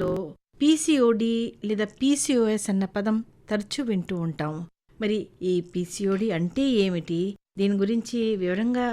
లో పీసీఓడి లేదా పీసీఓఎస్ అన్న పదం తరచూ వింటూ ఉంటాం మరి ఈ పీసీఓడి అంటే ఏమిటి? దీని గురించి వివరంగా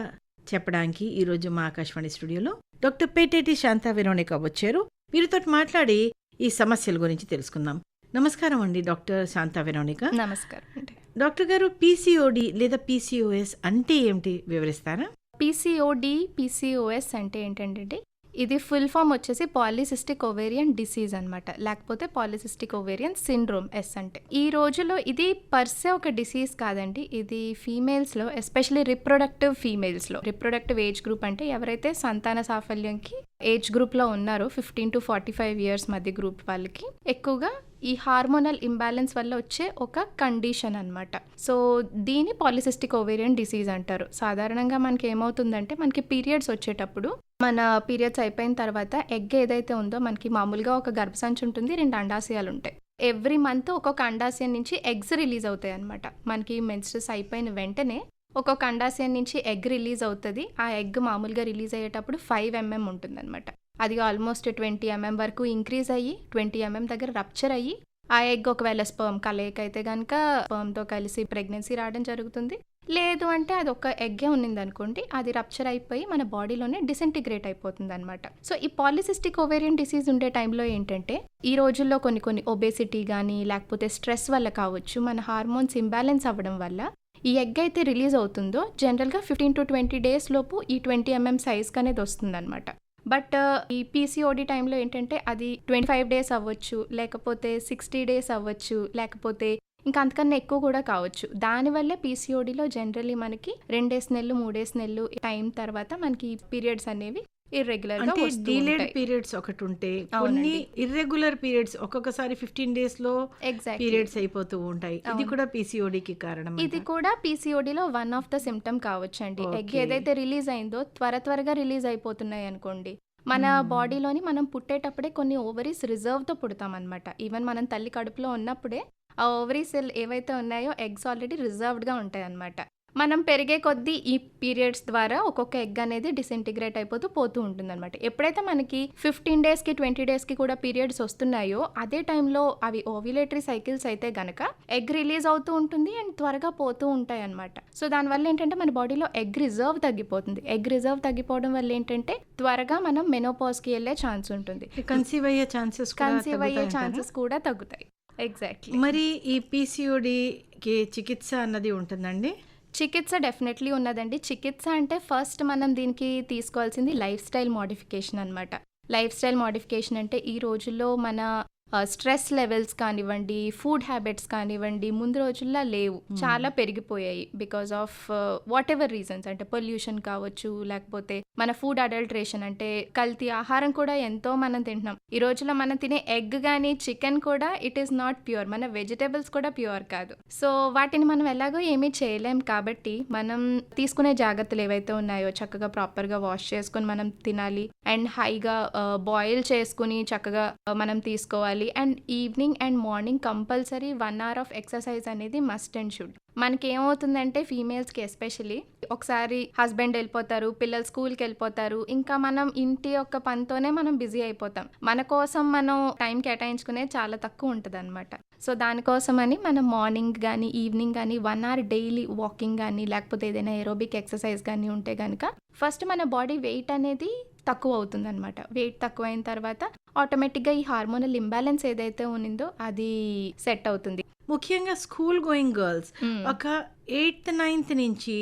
చెప్పడానికి ఈరోజు మా ఆకాశవాణి స్టూడియోలో డాక్టర్ పేటేటి శాంతా వెరోనిక వచ్చారు. వీరితో మాట్లాడి ఈ సమస్యల గురించి తెలుసుకుందాం. నమస్కారం అండి డాక్టర్ శాంతా వెరోనిక. నమస్కారం అండి. డాక్టర్ గారు పీసీఓడి లేదా పీసీఓఎస్ అంటే ఏమిటి? వివరిస్తారా? పీసీఓడి పీసీఓఎస్ అంటే ఏంటంటే ఇది ఫుల్ ఫామ్ వచ్చేసి పాలిసిస్టిక్ ఓవేరియన్ డిసీజ్ అనమాట లేకపోతే పాలిసిస్టిక్ ఓవేరియన్ సిండ్రోమ్ ఎస్ అంటే. ఈ రోజులో ఇది పర్సే ఒక డిసీజ్ కాదండి. ఇది ఫీమేల్స్లో ఎస్పెషల్లీ రిప్రొడక్టివ్ ఫీమేల్స్లో రిప్రొడక్టివ్ ఏజ్ గ్రూప్ అంటే ఎవరైతే సంతాన సాఫల్యంకి ఏజ్ గ్రూప్లో ఉన్నారో fifteen to forty five years మధ్య గ్రూప్ వాళ్ళకి. ఎక్కువగా ఈ హార్మోనల్ ఇంబ్యాలెన్స్ వల్ల వచ్చే ఒక కండిషన్ అన్నమాట. సో దీని పాలిసిస్టిక్ ఓవేరియన్ డిసీజ్ అంటారు. సాధారణంగా మనకి ఏమవుతుందంటే మనకి పీరియడ్స్ వచ్చేటప్పుడు మన పీరియడ్స్ అయిపోయిన తర్వాత ఎగ్ ఏదైతే ఉందో మనకి మామూలుగా ఒక గర్భసంచి ఉంటుంది రెండు అండాశయాలు ఉంటాయి. ఎవ్రీ మంత్ ఒక్కొక్క అండాశయం నుంచి ఎగ్స్ రిలీజ్ అవుతాయి అనమాట మనకి మెన్స్ట్రస్ అయిపోయిన వెంటనే ఒక్కొక్క అండాశయం నుంచి ఎగ్ రిలీజ్ అవుతుంది. ఆ ఎగ్ మామూలుగా రిలీజ్ అయ్యేటప్పుడు ఫైవ్ ఎంఎం ఉంటుందన్నమాట. అది ఆల్మోస్ట్ ట్వంటీ ఎంఎం వరకు ఇంక్రీజ్ అయ్యి ట్వంటీ ఎంఎం దగ్గర రప్చర్ అయ్యి ఆ ఎగ్ ఒకవేళ స్పర్మ్ కలయిక అయితే కనుక స్పర్మ్తో కలిసి ప్రెగ్నెన్సీ రావడం జరుగుతుంది. లేదు అంటే అది ఒక ఎగ్గే ఉన్నింది అనుకోండి అది రప్చర్ అయిపోయి మన బాడీలోనే డిసింటిగ్రేట్ అయిపోతుంది అనమాట సో ఈ పాలిసిస్టిక్ ఓవేరియన్ డిసీజ్ ఉండే టైంలో ఏంటంటే ఈ రోజుల్లో కొన్ని కొన్ని ఒబేసిటీ కానీ లేకపోతే స్ట్రెస్ వల్ల కావచ్చు మన హార్మోన్స్ ఇంబ్యాలెన్స్ అవ్వడం వల్ల ఈ ఎగ్ అయితే రిలీజ్ అవుతుందో జనరల్గా ఫిఫ్టీన్ టు ట్వంటీ డేస్ లోపు ఈ ట్వంటీ ఎంఎం సైజ్కి అనేది వస్తుందన్నమాట. బట్ ఈ పీసీఓడి టైంలో ఏంటంటే అది ట్వంటీ ఫైవ్ డేస్ అవ్వచ్చు లేకపోతే సిక్స్టీ డేస్ అవ్వచ్చు లేకపోతే ఇంకా అంతకన్నా ఎక్కువ కూడా కావచ్చు. దానివల్లే పీసీఓడిలో జనరల్లీ మనకి రెండేసి నెలలు మూడేసి నెలలు టైం తర్వాత మనకి పీరియడ్స్ అనేవి ఇర్రెగ్యులర్ అంటే డిలేడ్. పీరియడ్స్ ఒకటి ఉంటే కొన్ని. ఇర్రెగ్యులర్ పీరియడ్స్ ఒక్కొక్కసారి ఫిఫ్టీన్ డేస్లో. పీరియడ్స్ అయిపోతూ ఉంటాయి ఇది. కూడా పీసీఓడికి కారణం ఇది కూడా పీసీఓడిలో వన్ ఆఫ్ ద సిమ్టమ్ కావచ్చు అండి ఎగ్. ఏదైతే రిలీజ్ అయిందో త్వర త్వరగా రిలీజ్ అయిపోతున్నాయి అనుకోండి మన Hmm. బాడీలోని మనం పుట్టేటప్పుడే కొన్ని ఓవరీస్ రిజర్వ్తో పుడతాం అనమాట ఈవెన్ మనం తల్లి కడుపులో ఉన్నప్పుడే ఆ ఓవరీస్ ఏవైతే ఉన్నాయో ఎగ్స్ ఆల్రెడీ రిజర్వ్డ్గా ఉంటాయి అనమాట మనం పెరిగే కొద్దీ ఈ పీరియడ్స్ ద్వారా ఒక్కొక్క ఎగ్ అనేది డిసింటిగ్రేట్ అయిపోతూ పోతూ ఉంటుంది అనమాట ఎప్పుడైతే మనకి ఫిఫ్టీన్ డేస్కి ట్వంటీ డేస్కి కూడా పీరియడ్స్ వస్తున్నాయో అదే టైంలో అవి ఓవ్యులేటరీ సైకిల్స్ అయితే గనక ఎగ్ రిలీజ్ అవుతూ ఉంటుంది అండ్ త్వరగా పోతూ ఉంటాయి అనమాట సో దానివల్ల ఏంటంటే మన బాడీలో ఎగ్ రిజర్వ్ తగ్గిపోతుంది. ఎగ్ రిజర్వ్ తగ్గిపోవడం వల్ల ఏంటంటే త్వరగా మనం మెనోపాజ్కి వెళ్ళే ఛాన్స్ ఉంటుంది. కన్సీవ్ అయ్యే ఛాన్సెస్ కన్సీవ్ అయ్యే ఛాన్సెస్ కూడా తగ్గుతాయి. ఎగ్జాక్ట్లీ. మరి ఈ పీసీఓడికి చికిత్స అన్నది ఉంటుందండి? చికిత్స డెఫినెట్లీ ఉన్నదండి. చికిత్స అంటే ఫస్ట్ మనం దీనికి తీసుకోవాల్సింది లైఫ్ స్టైల్ మోడిఫికేషన్ అనమాట లైఫ్ స్టైల్ మోడిఫికేషన్ అంటే ఈ రోజుల్లో మన స్ట్రెస్ లెవెల్స్ కానివ్వండి ఫుడ్ హ్యాబిట్స్ కానివ్వండి ముందు రోజుల్లో లేవు. చాలా పెరిగిపోయాయి because of whatever reasons అంటే పొల్యూషన్ కావచ్చు లేకపోతే మన ఫుడ్ అడల్ట్రేషన్ అంటే కల్తీ ఆహారం కూడా ఎంతో మనం తింటున్నాం. ఈ రోజుల్లో మనం తినే ఎగ్ కానీ చికెన్ కూడా ఇట్ ఈస్ నాట్ ప్యూర్ మన వెజిటేబుల్స్ కూడా ప్యూర్ కాదు. సో వాటిని మనం ఎలాగో ఏమీ చేయలేం కాబట్టి మనం తీసుకునే జాగ్రత్తలు ఏవైతే ఉన్నాయో చక్కగా ప్రాపర్గా వాష్ చేసుకొని మనం తినాలి. అండ్ హైగా బాయిల్ చేసుకుని చక్కగా మనం తీసుకోవాలి. And evening and morning compulsory one hour of exercise అనేది మస్ట్ అండ్ షుడ్. మనకి ఏమవుతుందంటే ఫీమేల్స్కి ఎస్పెషలీ ఒకసారి హస్బెండ్ వెళ్ళిపోతారు పిల్లలు స్కూల్కి వెళ్ళిపోతారు ఇంకా మనం ఇంటి యొక్క పనితోనే మనం బిజీ అయిపోతాం. మన కోసం మనం టైం కేటాయించుకునే చాలా తక్కువ ఉంటుంది అనమాట సో దానికోసమని మనం మార్నింగ్ కానీ ఈవినింగ్ కానీ వన్ అవర్ డైలీ వాకింగ్ కానీ లేకపోతే ఏదైనా ఏరోబిక్ ఎక్సర్సైజ్ కానీ ఉంటే కనుక ఫస్ట్ మన బాడీ వెయిట్ అనేది తక్కువ అవుతుంది అనమాట వెయిట్ తక్కువ అయిన తర్వాత ఆటోమేటిక్గా ఈ హార్మోనల్ ఇంబ్యాలెన్స్ ఏదైతే ఉన్నిందో అది సెట్ అవుతుంది. ముఖ్యంగా స్కూల్ గోయింగ్ గర్ల్స్ ఒక ఎయిత్ నైన్త్ నుంచి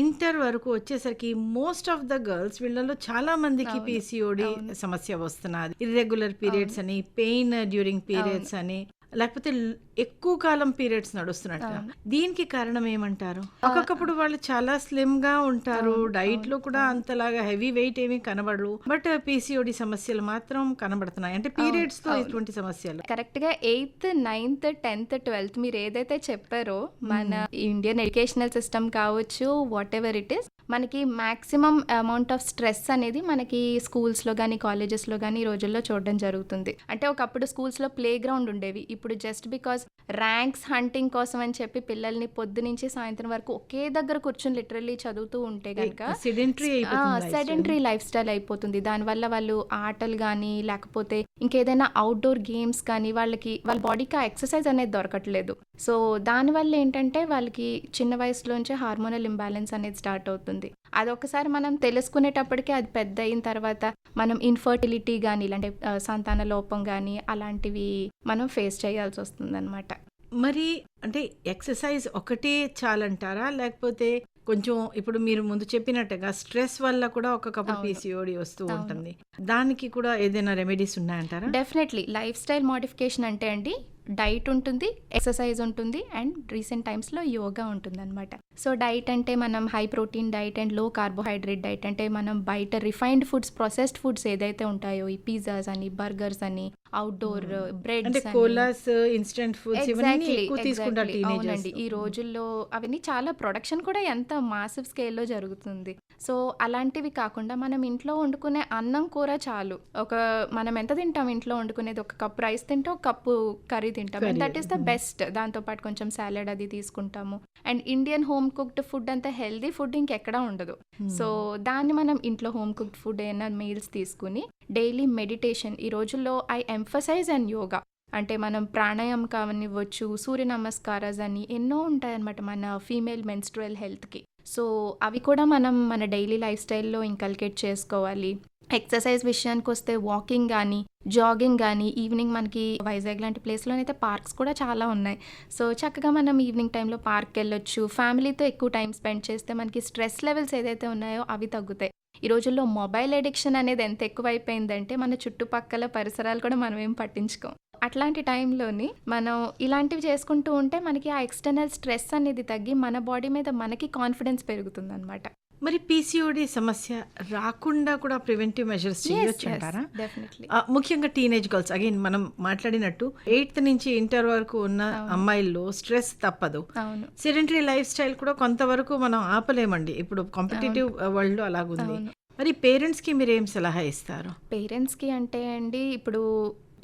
ఇంటర్ వరకు వచ్చేసరికి మోస్ట్ ఆఫ్ ద గర్ల్స్ వీళ్ళలో చాలా మందికి. పీసీఓడి. సమస్య వస్తున్నది. ఇర్రెగ్యులర్ పీరియడ్స్ అని పెయిన్ డ్యూరింగ్ పీరియడ్స్ అని లేకపోతే ఎక్కువ కాలం పీరియడ్స్ నడుస్తున్నట్టు. దీనికి కారణం ఏమంటారు? ఒక్కొక్కప్పుడు వాళ్ళు చాలా స్లిమ్గా ఉంటారు డైట్లో కూడా అంతలాగా హెవీ వెయిట్ ఏమీ కనబడరు. బట్ పీసీఓడి సమస్యలు మాత్రం కనబడుతున్నాయి. అంటే పీరియడ్స్తో. ఇటువంటి సమస్యలు. కరెక్ట్గా ఎయిత్ నైన్త్ టెన్త్ ట్వెల్త్ మీరు ఏదైతే చెప్పారో మన ఇండియన్ ఎడ్యుకేషనల్ సిస్టమ్ కావచ్చు వాట్ ఎవర్ ఇట్ ఇస్ మనకి మాక్సిమం అమౌంట్ ఆఫ్ స్ట్రెస్ అనేది మనకి స్కూల్స్లో కానీ కాలేజెస్లో కానీ ఈ రోజుల్లో చూడడం జరుగుతుంది. అంటే ఒకప్పుడు స్కూల్స్లో ప్లే గ్రౌండ్ ఉండేవి. ఇప్పుడు జస్ట్ బికాస్ ర్యాంక్స్ హంటింగ్ కోసం అని చెప్పి పిల్లల్ని పొద్దు నుంచి సాయంత్రం వరకు ఒకే దగ్గర కూర్చొని లిటరల్లీ చదువుతూ ఉంటే కనుక సిడెంటరీ సెడెంటరీ లైఫ్ స్టైల్ అయిపోతుంది దానివల్ల వాళ్ళు ఆటలు కానీ లేకపోతే ఇంకేదైనా అవుట్డోర్ గేమ్స్ కానీ వాళ్ళకి వాళ్ళ బాడీకి ఆ ఎక్సర్సైజ్ అనేది దొరకట్లేదు. సో దానివల్ల ఏంటంటే వాళ్ళకి చిన్న వయసులోంచే హార్మోనల్ ఇంబ్యాలెన్స్ అనేది స్టార్ట్ అవుతుంది. అది ఒకసారి మనం తెలుసుకునేటప్పటికే అది పెద్ద అయిన తర్వాత మనం ఇన్ఫర్టిలిటీ కానీ ఇలాంటి సంతాన లోపం కానీ అలాంటివి మనం ఫేస్ చేయాల్సి వస్తుంది అనమాట మరి అంటే ఎక్సర్సైజ్ ఒకటే చాలంటారా? లేకపోతే కొంచెం ఇప్పుడు మీరు ముందు చెప్పినట్టుగా స్ట్రెస్ వల్ల కూడా ఒక్కొక్కప్పుడు అవును. పీసీఓడి వస్తూ. ఉంటుంది. దానికి కూడా ఏదైనా రెమెడీస్ ఉన్నాయంటారా? డెఫినెట్లీ లైఫ్ స్టైల్ మోడిఫికేషన్ అంటే అండి డైట్ ఉంటుంది ఎక్సర్సైజ్ ఉంటుంది అండ్ రీసెంట్ టైమ్స్లో యోగా ఉంటుందన్నమాట. సో డైట్ అంటే మనం హై ప్రోటీన్ డైట్ అండ్లో కార్బోహైడ్రేట్ డైట్ అంటే మనం బయట రిఫైన్డ్ ఫుడ్స్ ప్రాసెస్డ్ ఫుడ్స్ ఏదైతే ఉంటాయో ఈ పిజ్జాస్ అని బర్గర్స్ అని అవుట్డోర్ అంటే బ్రెడ్స్ కోలాస్ ఇన్స్టెంట్ ఫుడ్స్ అవునండి. ఈ రోజుల్లో అవన్నీ చాలా ప్రొడక్షన్ కూడా ఎంత మాసివ్ స్కేల్లో జరుగుతుంది. సో అలాంటివి కాకుండా మనం ఇంట్లో వండుకునే అన్నం కూర చాలు. ఒక మనం ఎంత తింటాం ఇంట్లో వండుకునేది? ఒక కప్ రైస్ తింటాం ఒక కప్పు కర్రీ తింటాం. Curry, that is the. Best దాంతోపాటు కొంచెం సాలడ్ అది తీసుకుంటాము. And Indian home cooked food అంత హెల్దీ ఫుడ్ ఇంకెక్కడా ఉండదు. సో దాన్ని మనం ఇంట్లో హోమ్ కుక్డ్ ఫుడ్ అయినా మీల్స్ తీసుకుని డైలీ మెడిటేషన్. ఈ రోజుల్లో ఐ ఎంఫసైజ్ అండ్ యోగా. అంటే మనం ప్రాణాయామం కావనివ్వచ్చు సూర్య నమస్కారాస్ అని ఎన్నో ఉంటాయన్నమాట మన ఫీమేల్ మెన్స్ట్రువల్ హెల్త్కి. సో అవి కూడా మనం మన డైలీ లైఫ్ స్టైల్లో ఇంకల్కేట్ చేసుకోవాలి. ఎక్సర్సైజ్ విషయానికి వస్తే వాకింగ్ కానీ జాగింగ్ కానీ ఈవినింగ్ మనకి వైజాగ్ లాంటి ప్లేస్లోనైతే పార్క్స్ కూడా చాలా ఉన్నాయి. సో చక్కగా మనం ఈవినింగ్ టైంలో పార్క్కి వెళ్ళొచ్చు. ఫ్యామిలీతో ఎక్కువ టైం స్పెండ్ చేస్తే మనకి స్ట్రెస్ లెవెల్స్ ఏదైతే ఉన్నాయో అవి తగ్గుతాయి. ఈ రోజుల్లో మొబైల్ అడిక్షన్ అనేది ఎంత ఎక్కువైపోయిందంటే మన చుట్టుపక్కల పరిసరాలు కూడా మనం ఏం పట్టించుకోం. అట్లాంటి టైంలోని మనం ఇలాంటివి చేసుకుంటూ ఉంటే మనకి ఆ ఎక్స్టర్నల్ స్ట్రెస్ అనేది తగ్గి మన బాడీ మీద మనకి కాన్ఫిడెన్స్ పెరుగుతుంది అనమాట మరి పీసీఓడి సమస్య రాకుండా కూడా ప్రివెంటివ్ మెజర్స్ చేయొచ్చు అంటారా? ముఖ్యంగా టీనేజ్ గర్ల్స్ అగైన్ మనం మాట్లాడినట్టు ఎయిత్ నుంచి ఇంటర్ వరకు ఉన్న. అమ్మాయిల్లో స్ట్రెస్ తప్పదు. సెడెంటరీ లైఫ్ స్టైల్ కూడా కొంతవరకు మనం ఆపలేమండి. ఇప్పుడు కాంపిటేటివ్ వరల్డ్లో అలాగుంది. మరి పేరెంట్స్కి మీరు ఏం సలహా ఇస్తారు? పేరెంట్స్కి అంటే అండి ఇప్పుడు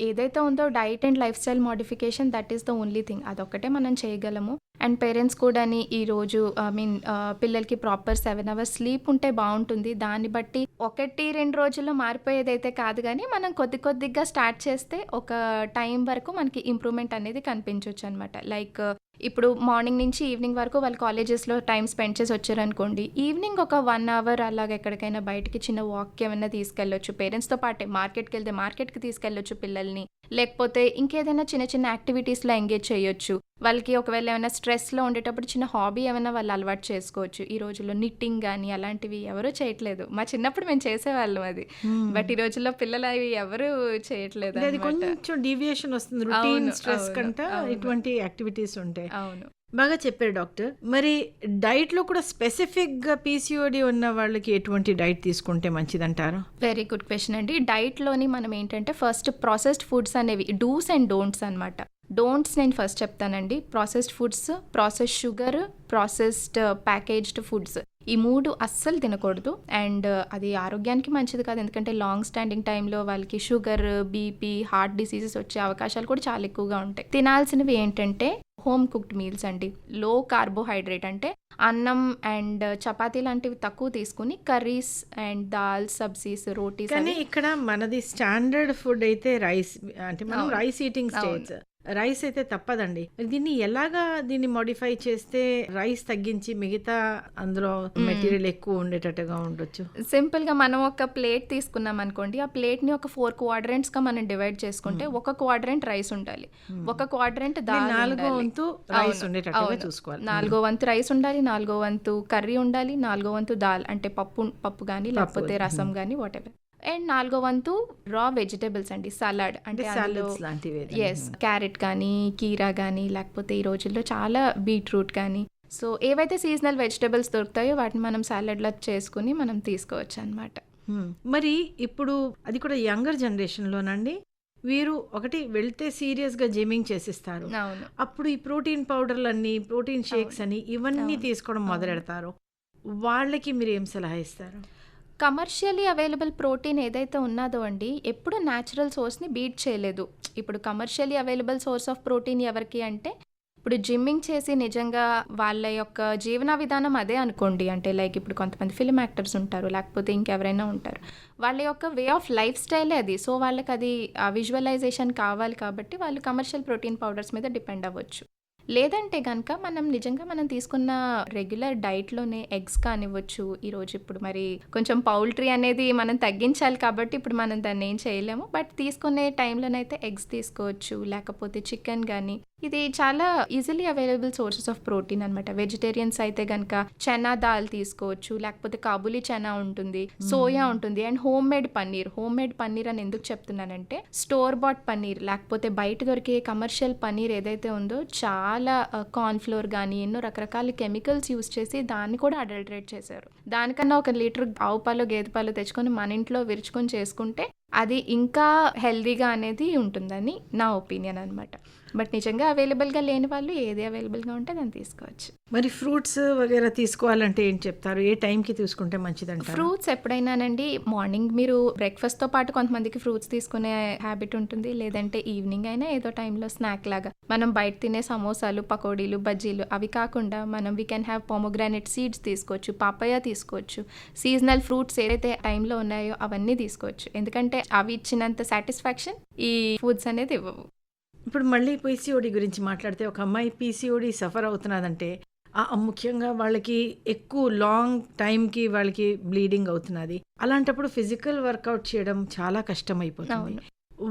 ఏదైతే ఉందో diet and lifestyle modification that is the only thing అదొక్కటే మనం చేయగలము. అండ్ పేరెంట్స్ కూడా ఈరోజు ఐ మీన్ పిల్లలకి ప్రాపర్ సెవెన్ అవర్స్ స్లీప్ ఉంటే బాగుంటుంది. దాన్ని బట్టి ఒకటి రెండు రోజుల్లో మారిపోయేదైతే కాదు కానీ మనం కొద్ది కొద్దిగా స్టార్ట్ చేస్తే ఒక టైం వరకు మనకి ఇంప్రూవ్మెంట్ అనేది కనిపించవచ్చు అనమాట లైక్ ఇప్పుడు మార్నింగ్ నుంచి ఈవినింగ్ వరకు వాళ్ళు కాలేజెస్లో టైం స్పెండ్ చేసి వచ్చారనుకోండి ఈవినింగ్ ఒక వన్ అవర్ అలాగ ఎక్కడికైనా బయటికి చిన్న వాక్ ఏమైనా తీసుకెళ్ళొచ్చు. పేరెంట్స్తో పాటే మార్కెట్కి వెళ్తే మార్కెట్కి తీసుకెళ్ళొచ్చు పిల్లల్ని. లేకపోతే ఇంకేదైనా చిన్న చిన్న యాక్టివిటీస్లో ఎంగేజ్ చేయొచ్చు. వాళ్ళకి ఒకవేళ ఏమైనా స్ట్రెస్లో ఉండేటప్పుడు చిన్న హాబీ ఏమైనా వాళ్ళు అలవాటు చేసుకోవచ్చు. ఈ రోజుల్లో నిట్టింగ్ కానీ అలాంటివి ఎవరూ చేయట్లేదు. మా చిన్నప్పుడు మేము చేసేవాళ్ళం అది. బట్ ఈ రోజుల్లో పిల్లలు అవి ఎవరు చేయట్లేదు. కొంచెం డీవియేషన్ వస్తుంది. స్ట్రెస్ కంట. ఇటువంటి యాక్టివిటీస్ ఉంటాయి. అవును. బాగా చెప్పారు డాక్టర్. మరి డైట్లో కూడా స్పెసిఫిక్గా పీసీఓడి ఉన్న వాళ్ళకి ఎటువంటి డైట్ తీసుకుంటే మంచిదంటారు? వెరీ గుడ్ క్వశ్చన్ అండి. డైట్లోని మనం ఏంటంటే ఫస్ట్ ప్రాసెస్డ్ ఫుడ్స్ అనేవి డూస్ అండ్ డోంట్స్ అనమాట డోంట్స్ నేను ఫస్ట్ చెప్తానండి. Processed foods process sugar processed packaged foods. ఈ మూడు అస్సలు తినకూడదు. అండ్ అది ఆరోగ్యానికి మంచిది కాదు. ఎందుకంటే లాంగ్ స్టాండింగ్ టైంలో వాళ్ళకి షుగర్ బీపీ హార్ట్ డిసీజెస్ వచ్చే అవకాశాలు కూడా చాలా ఎక్కువగా ఉంటాయి. తినాల్సినవి ఏంటంటే హోమ్ కుక్డ్ మీల్స్ అండి. లో కార్బోహైడ్రేట్ అంటే అన్నం అండ్ చపాతీ లాంటివి తక్కువ తీసుకుని కర్రీస్ అండ్ దాల్ సబ్జీస్ రోటీస్ కానీ ఇక్కడ మనది స్టాండర్డ్ ఫుడ్ అయితే రైస్ అంటే మనం. Rice eating. స్టేట్స్ రైస్ అయితే తప్పదండి. దీన్ని ఎలాగా దీన్ని మోడిఫై చేస్తే రైస్ తగ్గించి మిగతా అందులో మెటీరియల్ ఎక్కువ ఉండేటట్టుగా ఉండొచ్చు? సింపుల్గా మనం ఒక ప్లేట్ తీసుకున్నాం అనుకోండి ఆ ప్లేట్ని ఒక ఫోర్ క్వాడ్రెంట్స్గా మనం డివైడ్ చేసుకుంటే ఒక క్వాడ్రెంట్ రైస్ ఉండాలి. ఒక క్వాడ్రెంట్ నాలుగో. వంతు రైస్ ఉండేటట్టుగా. చూసుకోవాలి. నాలుగో వంతు రైస్ ఉండాలి నాలుగో వంతు కర్రీ ఉండాలి నాలుగో వంతు దాల్ అంటే పప్పు పప్పు కానీ లేకపోతే రసం కానీ వాట్ ఎవర్ అండ్ నాలుగో వంతు రా వెజిటేబుల్స్ అండి సలాడ్. అంటే. ఎస్ క్యారెట్ కానీ కీరా కానీ లేకపోతే ఈ రోజుల్లో చాలా బీట్రూట్ కానీ. సో ఏవైతే సీజనల్ వెజిటేబుల్స్ దొరుకుతాయో వాటిని మనం సాలడ్లో చేసుకుని మనం తీసుకోవచ్చు అనమాట. మరి ఇప్పుడు అది కూడా యంగర్ జనరేషన్ లోనండి వీరు ఒకటి వెళ్తే సీరియస్గా జిమ్మింగ్ చేసిస్తారు. అప్పుడు ఈ ప్రోటీన్ పౌడర్లు అన్ని ప్రోటీన్ షేక్స్ అని ఇవన్నీ. తీసుకోవడం. మొదలెడతారు. వాళ్ళకి మీరు ఏం సలహా ఇస్తారు? కమర్షియలీ అవైలబుల్ ప్రోటీన్ ఏదైతే ఉన్నదో అండి ఎప్పుడు న్యాచురల్ సోర్స్ని బీట్ చేయలేదు. ఇప్పుడు commercially available source of protein ఎవరికి అంటే ఇప్పుడు జిమ్మింగ్ చేసి నిజంగా వాళ్ళ యొక్క జీవన విధానం అదే అనుకోండి. అంటే లైక్ ఇప్పుడు కొంతమంది ఫిలిం యాక్టర్స్ ఉంటారు లేకపోతే ఇంకెవరైనా ఉంటారు. వాళ్ళ యొక్క వే ఆఫ్ లైఫ్ స్టైలే అది. సో వాళ్ళకి అది విజువలైజేషన్ కావాలి కాబట్టి వాళ్ళు కమర్షియల్ ప్రోటీన్ పౌడర్స్ మీద డిపెండ్ అవ్వచ్చు. లేదంటే కనుక మనం నిజంగా మనం తీసుకున్న రెగ్యులర్ డైట్లోనే ఎగ్స్ కానివ్వచ్చు ఈరోజు ఇప్పుడు మరి కొంచెం పౌల్ట్రీ అనేది మనం తగ్గించాలి కాబట్టి ఇప్పుడు మనం దాన్ని ఏం చేయలేము. బట్ తీసుకునే టైంలోనైతే ఎగ్స్ తీసుకోవచ్చు లేకపోతే చికెన్ కానీ ఇది చాలా easily available sources of protein అనమాట వెజిటేరియన్స్ అయితే కనుక చనా దాల్ తీసుకోవచ్చు లేకపోతే కాబులి చనా ఉంటుంది సోయా ఉంటుంది and homemade paneer. Homemade paneer అని ఎందుకు చెప్తున్నానంటే స్టోర్ బాట్ పన్నీర్ లేకపోతే బయట దొరికే కమర్షియల్ పన్నీర్ ఏదైతే ఉందో చాలా కార్న్ ఫ్లోర్ కానీ ఎన్నో రకరకాల కెమికల్స్ యూస్ చేసి దాన్ని కూడా అడల్టరేట్ చేశారు. దానికన్నా ఒక లీటర్ ఆవు పాలు గేదె పాలు తెచ్చుకొని మన ఇంట్లో విరుచుకొని చేసుకుంటే అది ఇంకా హెల్దీగా అనేది ఉంటుందని నా ఒపీనియన్ అనమాట బట్ నిజంగా అవైలబుల్గా లేని వాళ్ళు ఏది అవైలబుల్గా ఉంటే దాన్ని తీసుకోవచ్చు. మరి ఫ్రూట్స్ వగేరా తీసుకోవాలంటే ఏం చెప్తారు? ఏ టైంకి తీసుకుంటే మంచిదంటారు? ఫ్రూట్స్ ఎప్పుడైనానండి మార్నింగ్ మీరు బ్రేక్ఫాస్ట్తో పాటు కొంతమందికి ఫ్రూట్స్ తీసుకునే హ్యాబిట్ ఉంటుంది. లేదంటే ఈవినింగ్ అయినా ఏదో టైంలో స్నాక్ లాగా. మనం బయట తినే సమోసాలు పకోడీలు బజ్జీలు అవి కాకుండా మనం we can have pomegranate seeds తీసుకోవచ్చు పాపయ్య తీసుకోవచ్చు సీజనల్ ఫ్రూట్స్ ఏదైతే టైంలో ఉన్నాయో అవన్నీ తీసుకోవచ్చు. ఎందుకంటే అవి ఇచ్చినంత సాటిస్ఫాక్షన్ ఈ ఫుడ్స్ అనేది ఇవ్వవు. ఇప్పుడు మళ్ళీ పీసీఓడి గురించి మాట్లాడితే ఒక అమ్మాయి పీసీఓడి సఫర్ అవుతున్నదంటే ఆ ముఖ్యంగా వాళ్ళకి ఎక్కువ లాంగ్ టైంకి వాళ్ళకి బ్లీడింగ్ అవుతున్నది. అలాంటప్పుడు ఫిజికల్ వర్కౌట్ చేయడం చాలా కష్టం అయిపోతుంది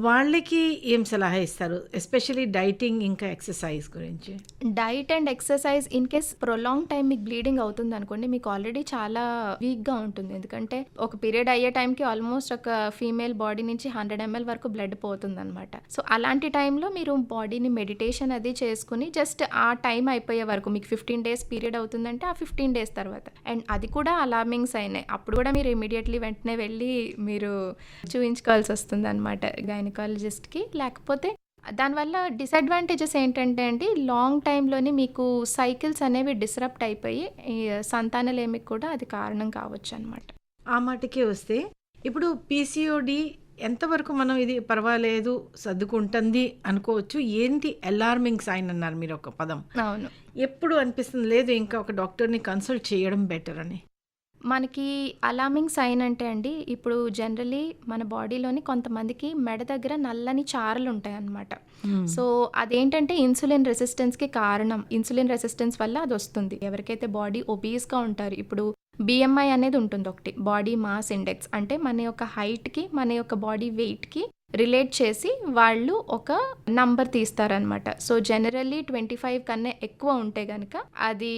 వాళ్ళకి ఏం సలహా ఇస్తారు? ఎస్పెషలీ డైటింగ్ ఇంకా ఎక్సర్సైజ్ గురించి. Diet and exercise in case prolong time మీకు బ్లీడింగ్ అవుతుంది అనుకోండి మీకు ఆల్రెడీ చాలా వీక్గా ఉంటుంది. ఎందుకంటే ఒక పీరియడ్ అయ్యే టైంకి ఆల్మోస్ట్ ఒక ఫీమేల్ బాడీ నుంచి హండ్రెడ్ ఎంఎల్ వరకు బ్లడ్ పోతుంది అనమాట సో అలాంటి టైంలో మీరు బాడీని మెడిటేషన్ అది చేసుకుని జస్ట్ ఆ టైం అయిపోయే వరకు మీకు ఫిఫ్టీన్ డేస్ పీరియడ్ అవుతుందంటే ఆ ఫిఫ్టీన్ డేస్ తర్వాత. అండ్ అది కూడా అలార్మింగ్స్ అయినాయి అప్పుడు కూడా మీరు ఇమీడియట్లీ వెంటనే వెళ్ళి మీరు చూపించుకోవాల్సి వస్తుంది అనమాట గైనకాలజిస్ట్కి లేకపోతే దానివల్ల డిసడ్వాంటేజెస్ ఏంటంటే అండి లాంగ్ టైంలోని మీకు సైకిల్స్ అనేవి డిస్రప్ట్ అయిపోయి సంతానలేమికి కూడా అది కారణం కావచ్చు అనమాట ఆ మాటకే వస్తే ఇప్పుడు పీసీఓడి ఎంతవరకు మనం ఇది పర్వాలేదు సర్దుకుంటుంది అనుకోవచ్చు ఏంటి అలార్మింగ్ సైన్ అన్నారు మీరు ఒక పదం. అవును. ఎప్పుడు అనిపిస్తుంది లేదు ఇంకా ఒక డాక్టర్ని కన్సల్ట్ చేయడం బెటర్ అని? మనకి అలార్మింగ్ సైన్ అంటే అండి ఇప్పుడు జనరలీ మన బాడీలోని కొంతమందికి మెడ దగ్గర నల్లని చారలు ఉంటాయి అన్నమాట సో అదేంటంటే ఇన్సులిన్ రెసిస్టెన్స్కి కారణం ఇన్సులిన్ రెసిస్టెన్స్ వల్ల అది వస్తుంది. ఎవరికైతే బాడీ ఒబీస్గా ఉంటారు ఇప్పుడు బిఎంఐ అనేది ఉంటుంది ఒకటి బాడీ మాస్ ఇండెక్స్ అంటే మన యొక్క హైట్కి మన యొక్క బాడీ వెయిట్కి రిలేట్ చేసి వాళ్ళు ఒక నంబర్ తీస్తారనమాట సో జనరల్లీ ట్వంటీ ఫైవ్ కన్నా ఎక్కువ ఉంటే కనుక అది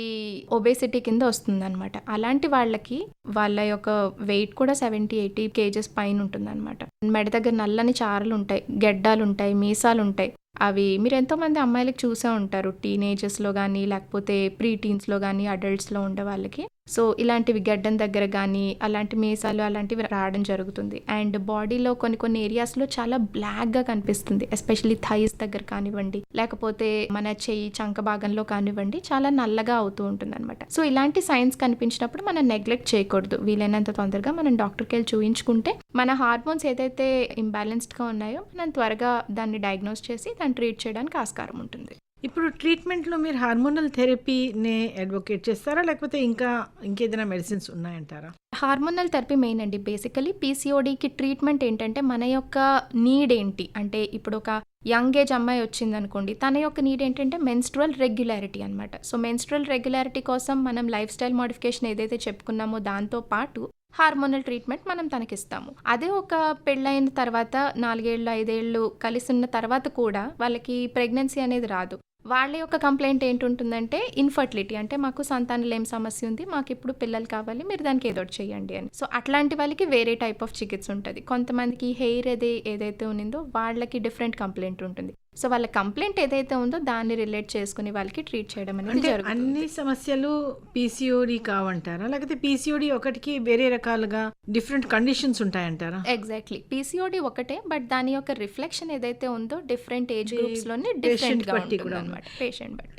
ఒబేసిటీ కింద వస్తుందన్నమాట. అలాంటి వాళ్ళకి వాళ్ళ యొక్క వెయిట్ కూడా సెవెంటీ ఎయిటీ కేజెస్ పైన ఉంటుందన్నమాట. మెడ దగ్గర నల్లని చారలు ఉంటాయి గెడ్డాలు ఉంటాయి మీసాలు ఉంటాయి. అవి మీరు ఎంతోమంది అమ్మాయిలకు చూసే ఉంటారు టీనేజెస్లో కానీ లేకపోతే ప్రీ టీన్స్లో కానీ అడల్ట్స్లో ఉండే వాళ్ళకి. సో ఇలాంటివి గడ్డం దగ్గర కానీ అలాంటి మీసాలు అలాంటివి రావడం జరుగుతుంది. అండ్ బాడీలో కొన్ని కొన్ని ఏరియాస్లో చాలా బ్లాక్గా కనిపిస్తుంది. ఎస్పెషల్లీ థైస్ దగ్గర కానివ్వండి లేకపోతే మన చెయ్యి చంక భాగంలో కానివ్వండి చాలా నల్లగా అవుతూ ఉంటుంది అనమాట సో ఇలాంటి సైన్స్ కనిపించినప్పుడు మనం నెగ్లెక్ట్ చేయకూడదు. వీలైనంత తొందరగా మనం డాక్టర్కి వెళ్ళి చూయించుకుంటే మన హార్మోన్స్ ఏదైతే ఇంబ్యాలెన్స్డ్గా ఉన్నాయో మనం త్వరగా దాన్ని డయాగ్నోస్ చేసి దాన్ని ట్రీట్ చేయడానికి ఆస్కారం ఉంటుంది. ఇప్పుడు ట్రీట్మెంట్లో మీరు హార్మోనల్ థెరపీనే అడ్వకేట్ చేస్తారా? లేకపోతే ఇంకా ఇంకేదైనా మెడిసిన్స్ ఉన్నాయంటారా? హార్మోనల్ థెరపీ మెయిన్ అండి. బేసికలీ పీసీఓడికి ట్రీట్మెంట్ ఏంటంటే మన యొక్క నీడ్ ఏంటి అంటే ఇప్పుడు ఒక యంగ్ ఏజ్ అమ్మాయి వచ్చింది అనుకోండి తన యొక్క నీడ్ ఏంటంటే మెన్స్ట్రల్ రెగ్యులారిటీ అనమాట సో మెన్స్ట్రల్ రెగ్యులారిటీ కోసం మనం లైఫ్ స్టైల్ మోడిఫికేషన్ ఏదైతే చెప్పుకున్నామో దాంతో పాటు హార్మోనల్ ట్రీట్మెంట్ మనం తనకిస్తాము. అదే ఒక పెళ్ళైన తర్వాత నాలుగేళ్ళు ఐదేళ్ళు కలిసి ఉన్న తర్వాత కూడా వాళ్ళకి ప్రెగ్నెన్సీ అనేది రాదు. వాళ్ళ యొక్క కంప్లైంట్ ఏంటుంటుందంటే ఇన్ఫర్టిలిటీ అంటే మాకు సంతానలేం సమస్య ఉంది మాకు ఇప్పుడు పిల్లలు కావాలి మీరు దానికి ఏదో చేయండి అని. సో అట్లాంటి వాళ్ళకి వేరే టైప్ ఆఫ్ చికిత్స ఉంటుంది. కొంతమందికి హెయిర్ అది ఏదైతే ఉన్నిందో వాళ్ళకి డిఫరెంట్ కంప్లైంట్ ఉంటుంది. సో వాళ్ళ కంప్లైంట్ ఏదైతే ఉందో దాన్ని రిలేట్ చేసుకుని వాళ్ళకి ట్రీట్ చేయడం అనేది జరుగుతుంది. అన్ని సమస్యలు పీసీఓడి కావంటారా? లేకపోతే పీసీఓడి ఒకటికి వేరే రకాలుగా డిఫరెంట్ కండిషన్స్ ఉంటాయంటారా? ఎగ్జాక్ట్లీ పీసీఓడి ఒకటే బట్ దాని యొక్క రిఫ్లెక్షన్ ఏదైతే ఉందో డిఫరెంట్ ఏజ్ గ్రూప్స్లోనే డిఫరెంట్ బట్టి కూడా అనమాట పేషెంట్ బట్టి.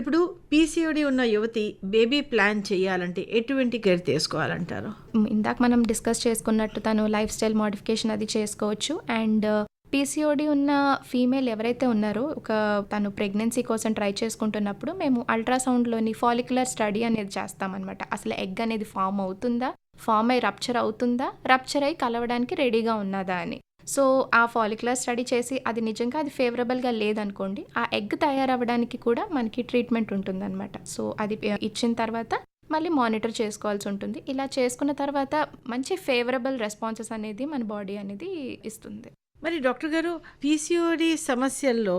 ఇప్పుడు పీసీఓడి ఉన్న యువతి బేబీ ప్లాన్ చేయాలంటే ఎటువంటి కేర్ తీసుకోవాలంటారు? ఇందాక మనం డిస్కస్ చేసుకున్నట్టు తను లైఫ్ స్టైల్ మోడిఫికేషన్ అది చేసుకోవచ్చు. అండ్ పీసీఓడి ఉన్న ఫీమేల్ ఎవరైతే ఉన్నారో ఒక తను ప్రెగ్నెన్సీ కోసం ట్రై చేసుకుంటున్నప్పుడు మేము అల్ట్రాసౌండ్లోని ఫాలిక్యులర్ స్టడీ అనేది చేస్తామన్నమాట. అసలు ఎగ్ అనేది ఫామ్ అవుతుందా? ఫామ్ అయి రప్చర్ అవుతుందా? రప్చర్ అయి కలవడానికి రెడీగా ఉన్నదా అని. సో ఆ ఫాలిక్యులర్ స్టడీ చేసి అది నిజంగా అది ఫేవరబుల్గా లేదనుకోండి ఆ ఎగ్ తయారవ్వడానికి కూడా మనకి ట్రీట్మెంట్ ఉంటుందన్నమాట. సో అది ఇచ్చిన తర్వాత మళ్ళీ మానిటర్ చేసుకోవాల్సి ఉంటుంది. ఇలా చేసుకున్న తర్వాత మంచి ఫేవరబుల్ రెస్పాన్సెస్ అనేది మన బాడీ అనేది ఇస్తుంది. మరి డాక్టర్ గారు పీసీఓడి సమస్యల్లో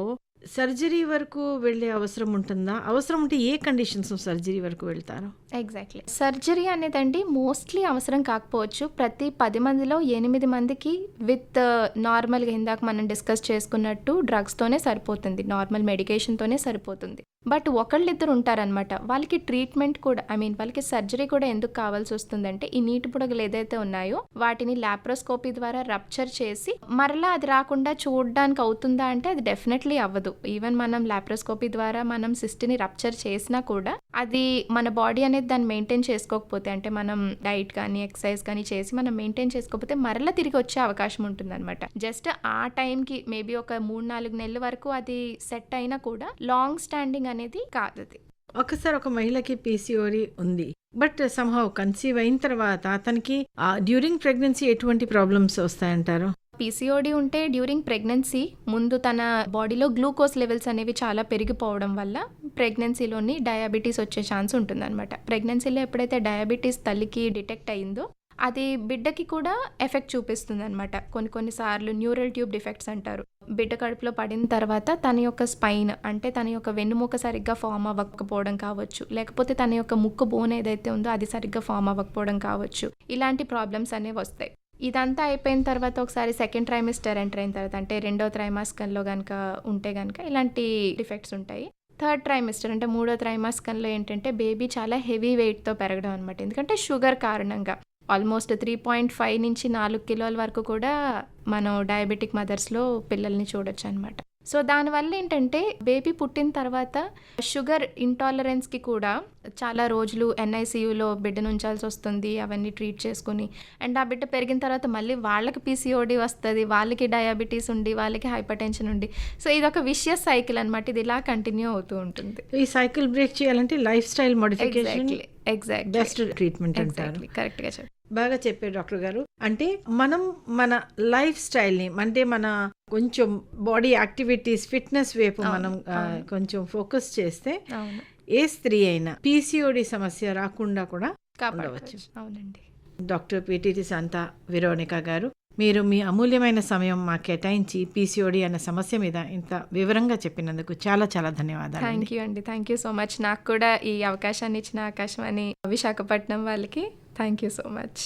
సర్జరీ వరకు వెళ్ళే అవసరం ఉంటుందా? అవసరం ఉంటే ఏ కండిషన్స్ సర్జరీ వరకు వెళ్తారు? ఎగ్జాక్ట్లీ సర్జరీ అనేదండి మోస్ట్లీ అవసరం కాకపోవచ్చు. ప్రతి పది మందిలో ఎనిమిది మందికి విత్ uh, నార్మల్గా ఇందాక మనం డిస్కస్ చేసుకున్నట్టు డ్రగ్స్తోనే సరిపోతుంది. నార్మల్ మెడికేషన్తోనే సరిపోతుంది. బట్ ఒకళ్ళిద్దరు ఉంటారనమాట వాళ్ళకి ట్రీట్మెంట్ కూడా ఐ మీన్ వాళ్ళకి సర్జరీ కూడా ఎందుకు కావాల్సి వస్తుందంటే ఈ నీటి బుడగలు ఏదైతే ఉన్నాయో వాటిని లాప్రోస్కోపీ ద్వారా రప్చర్ చేసి మరలా అది రాకుండా చూడడానికి అవుతుందా అంటే అది డెఫినెట్లీ అవ్వదు. ఈవెన్ మనం లాప్రోస్కోపీ ద్వారా మనం సిస్టిని రప్చర్ చేసినా కూడా అది మన బాడీ అనేది దాన్ని మెయింటైన్ చేసుకోకపోతే అంటే మనం డైట్ కానీ ఎక్సర్సైజ్ కానీ చేసి మనం మెయింటైన్ చేసుకోకపోతే మరలా తిరిగి వచ్చే అవకాశం ఉంటుందన్నమాట. జస్ట్ ఆ టైంకి మేబీ ఒక మూడు నాలుగు నెలల వరకు అది సెట్ అయినా కూడా లాంగ్ స్టాండింగ్ అనేది కాదు అది. ఒకసారి ఒక మహిళకి పీసీఓడి ఉంది. బట్ సంహవ్ కన్సీవ్ అయిన తర్వాత అతనికి డ్యూరింగ్ ప్రెగ్నెన్సీ ఎటువంటి ప్రాబ్లమ్స్ వస్తాయంటారు? పీసీఓడి ఉంటే డ్యూరింగ్ ప్రెగ్నెన్సీ ముందు తన బాడీలో గ్లూకోజ్ లెవెల్స్ అనేవి చాలా పెరిగిపోవడం వల్ల ప్రెగ్నెన్సీలోని డయాబెటీస్ వచ్చే ఛాన్స్ ఉంటుందన్నమాట. ప్రెగ్నెన్సీలో ఎప్పుడైతే డయాబెటీస్ తల్లికి డిటెక్ట్ అయిందో అది బిడ్డకి కూడా ఎఫెక్ట్ చూపిస్తుంది అనమాట కొన్ని కొన్నిసార్లు న్యూరల్ ట్యూబ్ డిఫెక్ట్స్ అంటారు. బిడ్డ కడుపులో పడిన తర్వాత తన యొక్క స్పైన్ అంటే తన యొక్క వెన్నుముక సరిగ్గా ఫామ్ అవ్వకపోవడం కావచ్చు లేకపోతే తన యొక్క ముక్కు బోన్ ఏదైతే ఉందో అది సరిగ్గా ఫామ్ అవ్వకపోవడం కావచ్చు ఇలాంటి ప్రాబ్లమ్స్ అనేవి వస్తాయి. ఇదంతా అయిపోయిన తర్వాత ఒకసారి సెకండ్ ట్రైమిస్టర్ ఎంటర్ అయిన తర్వాత అంటే రెండో త్రైమాస్కంలో కనుక ఉంటే కనుక ఇలాంటి డిఫెక్ట్స్ ఉంటాయి. థర్డ్ ట్రైమిస్టర్ అంటే మూడో త్రైమాసికంలో ఏంటంటే బేబీ చాలా హెవీ వెయిట్తో పెరగడం అనమాట ఎందుకంటే షుగర్ కారణంగా. ఆల్మోస్ట్ త్రీ పాయింట్ ఫైవ్ నుంచి నాలుగు కిలోల వరకు కూడా మనం డయాబెటిక్ మదర్స్లో పిల్లల్ని చూడొచ్చు అనమాట సో దానివల్ల ఏంటంటే బేబీ పుట్టిన తర్వాత షుగర్ ఇంటాలరెన్స్కి కూడా చాలా రోజులు ఎన్ఐసియులో బిడ్డను ఉంచాల్సి వస్తుంది అవన్నీ ట్రీట్ చేసుకుని. అండ్ ఆ బిడ్డ పెరిగిన తర్వాత మళ్ళీ వాళ్ళకి పీసీఓడి వస్తుంది వాళ్ళకి డయాబెటీస్ ఉండి వాళ్ళకి హైపర్ టెన్షన్ ఉండి సో ఇది ఒక విషయస్ సైకిల్ అనమాట ఇది ఇలా కంటిన్యూ అవుతూ ఉంటుంది. ఈ సైకిల్ బ్రేక్ చేయాలంటే lifestyle modification exactly best treatment కరెక్ట్గా చెప్పారు. బాగా చెప్పారు డాక్టర్ గారు. అంటే మనం మన లైఫ్ స్టైల్ని అంటే మన కొంచెం బాడీ యాక్టివిటీస్ ఫిట్నెస్ వైపు మనం. కొంచెం ఫోకస్ చేస్తే ఏ స్త్రీ అయినా పీసీఓడి సమస్య రాకుండా కూడా కాపాడవచ్చు అవునండి. డాక్టర్ పిటిటి శాంత విరోనిక గారు మీరు మీ అమూల్యమైన సమయం మా కేటాయించి పీసీఓడి అనే సమస్య మీద ఇంత వివరంగా చెప్పినందుకు చాలా చాలా ధన్యవాదాలు థ్యాంక్ యూ అండి. Thank you so much. నాకు కూడా ఈ అవకాశాన్ని ఇచ్చిన ఆకాశవాణి విశాఖపట్నం వాళ్ళకి థ్యాంక్ యూ సో మచ్.